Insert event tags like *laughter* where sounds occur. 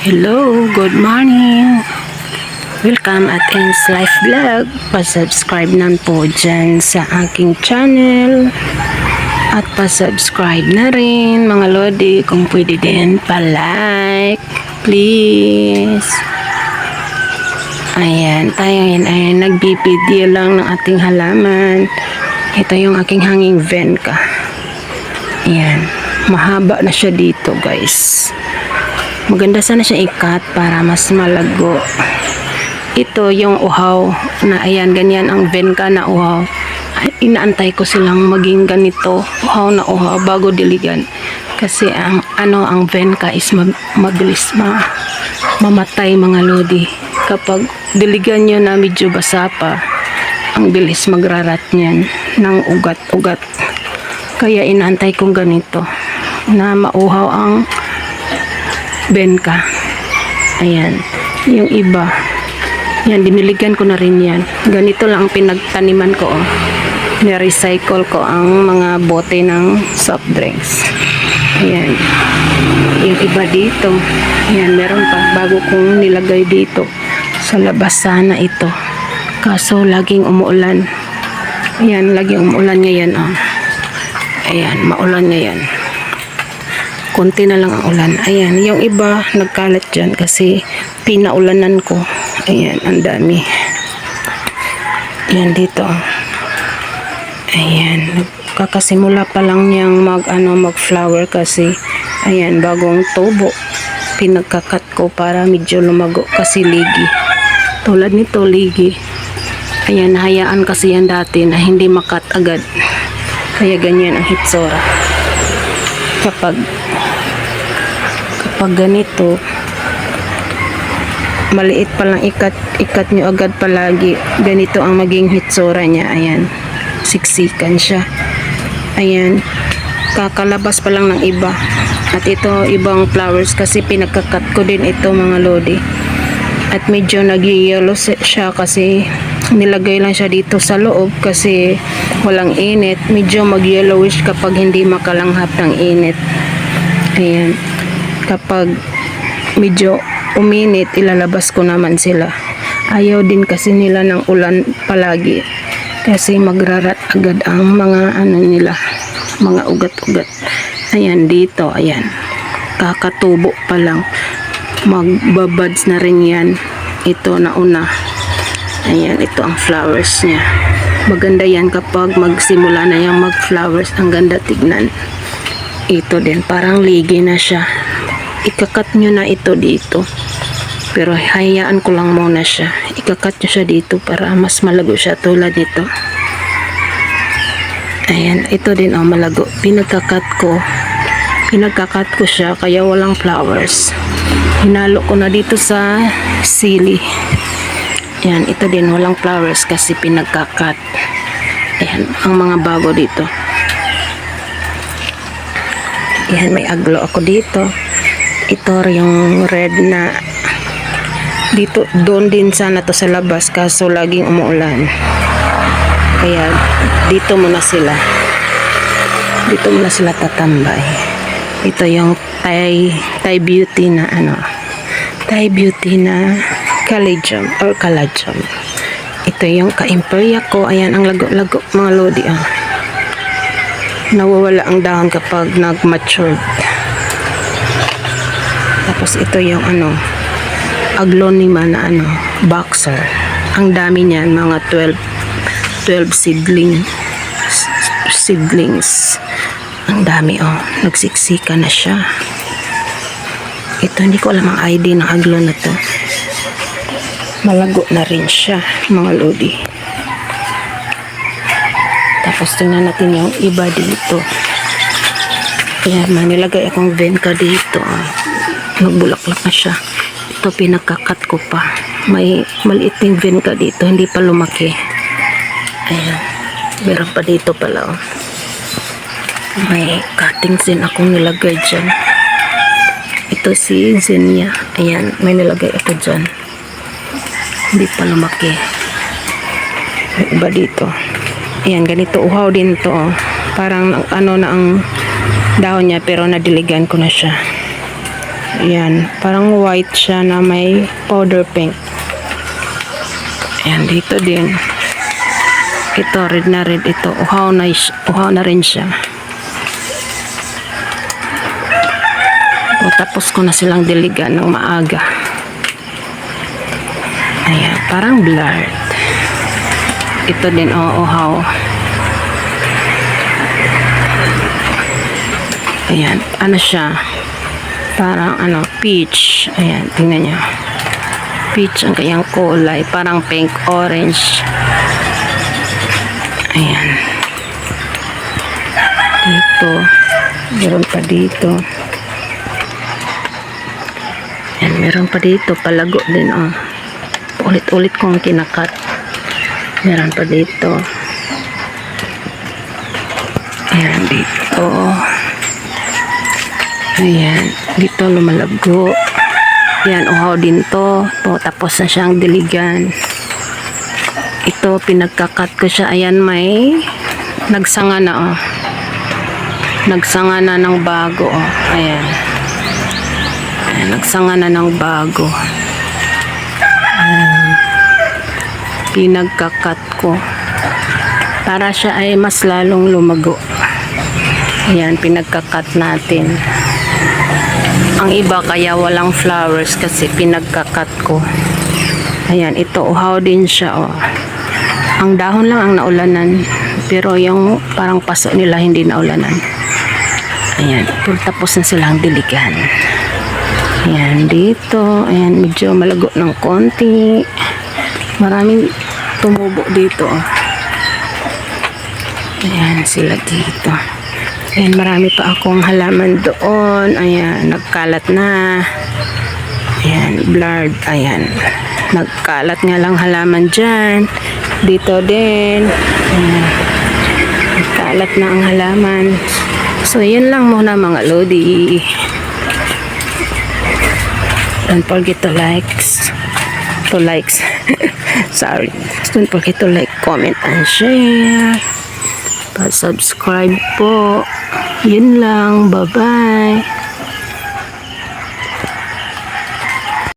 Hello, good morning. Welcome at Ends Life Vlog. Pa-subscribe nan po dyan sa aking channel. At pa-subscribe na rin mga lodi kung pwede din pa-like. Please. Ayan, tayo yun ay nagbibideo lang ng ating halaman. Ito yung aking hanging venka. Ayan, mahaba na siya dito guys. Maganda sana siya ikat para mas malago. Ito yung uhaw na ayan, ganyan ang venka na uhaw. Ay, Inaantay ko silang maging ganito, uhaw na uhaw bago diligan. Kasi ang ano ang venka is ma- mabilis ma mamatay mga lodi. Kapag diligan nyo na medyo basa pa, ang bilis magrarat niyan ng ugat-ugat. Kaya inaantay kong ganito na mauhaw ang benka. Ayan. Yung iba. Yan, diniligan ko na rin yan. Ganito lang ang pinagtaniman ko. Oh. Ni-recycle ko ang mga bote ng soft drinks. Ayan. Yung iba dito. Ayan, meron pa. Bago kong nilagay dito. Sa labas sana ito. Kaso, laging umuulan. Ayan, laging umuulan ngayon. Oh. Ayan, maulan ngayon konti na lang ang ulan. Ayan, yung iba nagkalat dyan kasi pinaulanan ko. Ayan, ang dami. Ayan dito. Ayan, kakasimula pa lang niyang mag, ano, mag flower kasi ayan, bagong tubo. Pinagkakat ko para medyo lumago kasi ligi. Tulad nito, ligi. Ayan, hayaan kasi yan dati na hindi makat agad. Kaya ganyan ang hitsura kapag kapag ganito maliit pa lang ikat ikat nyo agad palagi. Ganito ang maging hitsura niya. Ayan. Siksikan siya. Ayan. Kakalabas pa lang ng iba. At ito ibang flowers kasi pinagkakat ko din ito mga lodi. At medyo nag-yellow siya kasi nilagay lang siya dito sa loob kasi walang init. Medyo mag-yellowish kapag hindi makalanghap ng init. Ayan. Kapag medyo uminit ilalabas ko naman sila. Ayaw din kasi nila ng ulan palagi. Kasi magrarat agad ang mga ano nila mga ugat-ugat. Ayan dito ayan. Kakatubo pa lang. Magbabads na rin yan. Ito na una ayan ito ang flowers niya. Maganda yan kapag magsimula na yung mag flowers ang ganda tignan. Ito din parang ligi na siya. Ikakat nyo na ito dito. Pero hayaan ko lang muna siya. Ikakat nyo siya dito para mas malago siya tulad nito. Ayan ito din ang malago. Pinagkakat ko. Pinagkakat ko siya kaya walang flowers. Hinalo ko na dito sa sili yan ito din walang flowers kasi pinagkakat. Ayan ang mga bago dito. Yan may aglo ako dito. Ito yung red na dito doon din sana to sa labas kaso laging umuulan. Kaya dito muna sila. Dito muna sila tatambay. Ito yung Thai, Thai beauty na ano Thai beauty na caladium or caladium ito yung ka-imperya ko. Ayan ang lago-lago mga lodi ah. Nawawala ang dahon kapag nag-matured. Tapos ito yung ano aglonema na ano boxer. Ang dami niyan mga 12 12 seedling seedlings ang dami oh. Nagsiksika na siya. Ito hindi ko alam ang ID ng aglo na to malago na rin siya mga lodi. Tapos tingnan natin yung iba dito. Ayan manilagay akong venka dito ah. nagbulaklak na siya. Ito pinagkakat ko pa. May maliit yung venka dito hindi pa lumaki. Ayan meron pa dito pala oh. may cuttings din akong nilagay dyan. Ito si Zenia ayan may nilagay ako dyan hindi pa lumaki may iba dito ayan ganito uhaw din to oh. parang ano na ang dahon niya pero nadiligan ko na siya Ayan, parang white siya na may powder pink. Ayan, dito din. Ito, red na red ito. Uhaw na, uhaw na rin siya. O, tapos ko na silang diligan ng maaga. Ayan, parang blurred. Ito din, oh, uhaw. Ayan, ano siya? Parang ano, peach. Ayan, tingnan niyo. Peach ang kanyang kulay. Parang pink, orange. Ayan. Dito. Meron pa dito. Ayan, meron pa dito. Palago din, oh. Ulit-ulit kong kinakat. Meron pa dito. Ayan, dito. Ayan, dito lumalago. Yan, uhaw din to. to. Tapos na siyang diligan. Ito, pinagkakat ko siya. Ayan, may nagsanga na, oh. Nagsanga na ng bago, oh. Ayan. Ayan, nagsanga na ng bago. Ayan. Pinagkakat ko. Para siya ay mas lalong lumago. Ayan, pinagkakat natin. Ang iba kaya walang flowers kasi pinagkakat ko. Ayan, ito uhaw din siya oh. Ang dahon lang ang naulanan. Pero yung parang paso nila hindi naulanan. Ayan, pero tapos na silang diligan. Ayan, dito. Ayan, medyo malago ng konti. Maraming tumubo dito. oh. Ayan, sila dito. Ayan, marami pa akong halaman doon. Ayan, nagkalat na. Ayan, blurred. Ayan. Nagkalat nga lang halaman dyan. Dito din. Ayan. Nagkalat na ang halaman. So, yun lang muna mga Lodi. Don't forget to likes. To likes. *laughs* Sorry. Don't forget to like, comment, and share. Pa-subscribe po. Yun lang. Bye-bye.